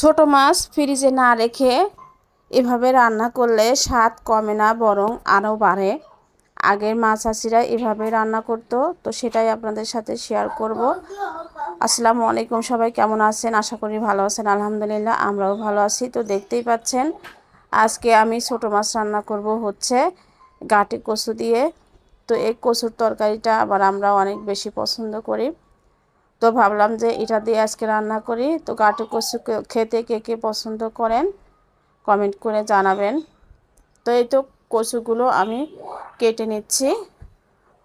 ছোট মাছ ফ্রিজে না রেখে এভাবে রান্না করলে স্বাদ কমে না, বরং আরও বাড়ে। আগের মাছ চাষিরা এভাবে রান্না করতো, তো সেটাই আপনাদের সাথে শেয়ার করব। আসসালামু আলাইকুম, সবাই কেমন আছেন? আশা করি ভালো আছেন, আলহামদুলিল্লাহ, আমরাও ভালো আছি। তো দেখতেই পাচ্ছেন, আজকে আমি ছোট মাছ রান্না করব হচ্ছে গাটি কচু দিয়ে। তো এই কচুর তরকারিটা আবার আমরা অনেক বেশি পছন্দ করি। তো ভাবলাম যে এটা দিয়ে আজকে রান্না করি। তো গাটি কচু খেতে কে কে পছন্দ করেন কমেন্ট করে জানাবেন। তো এই তো কচুগুলো আমি কেটে নিচ্ছি।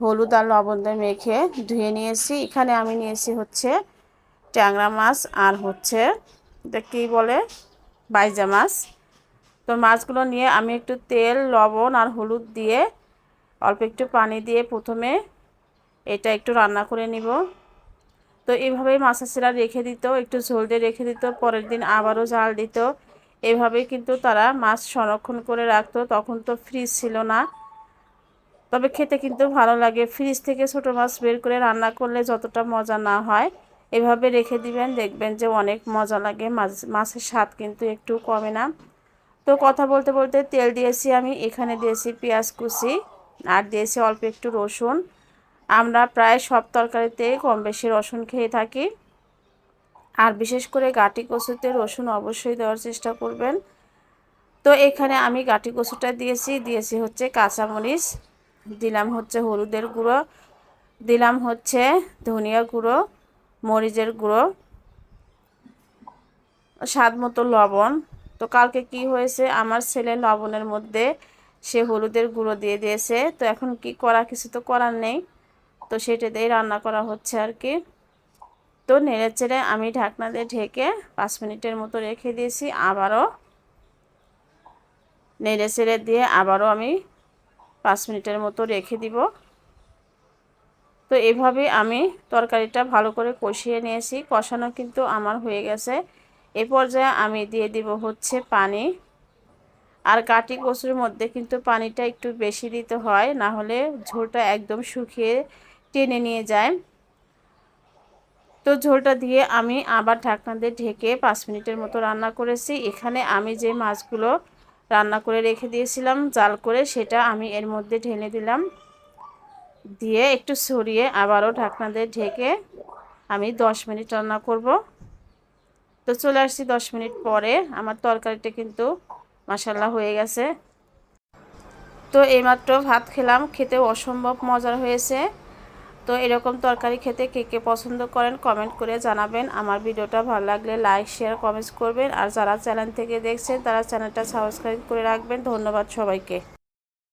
হলুদ আর লবণ দিয়ে মেখে ধুয়ে নিয়েছি। এখানে আমি নিয়েছি হচ্ছে ট্যাংরা মাছ আর হচ্ছে, এটা কী বলে? বাইজা মাছ। তো মাছগুলো নিয়ে আমি একটু তেল, লবণ আর হলুদ দিয়ে অল্প একটু পানি দিয়ে প্রথমে এটা একটু রান্না করে নিব। তো এইভাবেই মাছাছিরা রেখে দিত, একটু ঝোল দিয়ে রেখে দিত, পরের দিন আবারও জাল দিত। এভাবে কিন্তু তারা মাছ সংরক্ষণ করে রাখতো, তখন তো ফ্রিজ ছিল না। তবে খেতে কিন্তু ভালো লাগে। ফ্রিজ থেকে ছোটো মাছ বের করে রান্না করলে যতটা মজা না হয়, এভাবে রেখে দিবেন, দেখবেন যে অনেক মজা লাগে। মাছ, মাছের স্বাদ কিন্তু একটু কমে না। তো কথা বলতে বলতে তেল দিয়েছি আমি, এখানে দিয়েছি পেঁয়াজ কুচি, আর দিয়েছি অল্প একটু রসুন। আমরা প্রায় সব তরকারিতে কম বেশি রসুন খেয়ে থাকি। আর বিশেষ করে গাটি কচুতে রসুন অবশ্যই দেওয়ার চেষ্টা করবেন। তো এখানে আমি গাটি কচুটা দিয়েছি দিয়েছি হচ্ছে কাঁচামরিচ, দিলাম হচ্ছে হলুদের গুঁড়ো, দিলাম হচ্ছে ধনিয়া গুঁড়ো, মরিচের গুঁড়ো, স্বাদ মতো লবণ। তো কালকে কি হয়েছে? আমার ছেলে লবণের মধ্যে সে হলুদের গুঁড়ো দিয়ে দিয়েছে। তো এখন কি করা, কিছু তো করার নেই। তো সেটা দিয়েই রান্না করা হচ্ছে আর কি। তো নেড়ে চেড়ে আমি ঢাকনা দিয়ে ঢেকে পাঁচ মিনিটের মতো রেখে দিয়েছি আবারও। নেড়ে চেড়ে দিয়ে আবারও আমি পাঁচ মিনিটের মতো রেখে দিব। তো এভাবে আমি তরকারিটা ভালো করে কষিয়ে নিয়েছি। কষানো কিন্তু আমার হয়ে গেছে। এ পর্যায়ে আমি দিয়ে দিব হচ্ছে পানি। আর কাটি কচুর মধ্যে কিন্তু পানিটা একটু বেশি দিতে হয়, না হলে ঝোলটা একদম শুকিয়ে টেনে নিয়ে যায়। তো ঝোলটা দিয়ে আমি আবার ঢাকনা দিয়ে ঢেকে পাঁচ মিনিটের মতো রান্না করেছি। এখানে আমি যে মাছগুলো রান্না করে রেখে দিয়েছিলাম, জাল করে সেটা আমি এর মধ্যে ঢেলে দিলাম। দিয়ে একটু সরিয়ে আবারও ঢাকনা দিয়ে ঢেকে আমি দশ মিনিট রান্না করব। তো চলে আসছি দশ মিনিট পরে। আমার তরকারিটা কিন্তু মাসাল্লা হয়ে গেছে। তো এইমাত্র ভাত খেলাম, খেতে অসম্ভব মজার হয়েছে। তো এরকম তরকারি খেতে কে কে পছন্দ করেন কমেন্ট করে জানাবেন। আমার ভিডিওটা ভালো লাগলে লাইক শেয়ার কমেন্টস করবেন। আর যারা চ্যানেল থেকে দেখছেন, তারা চ্যানেলটা সাবস্ক্রাইব করে রাখবেন। ধন্যবাদ সবাইকে।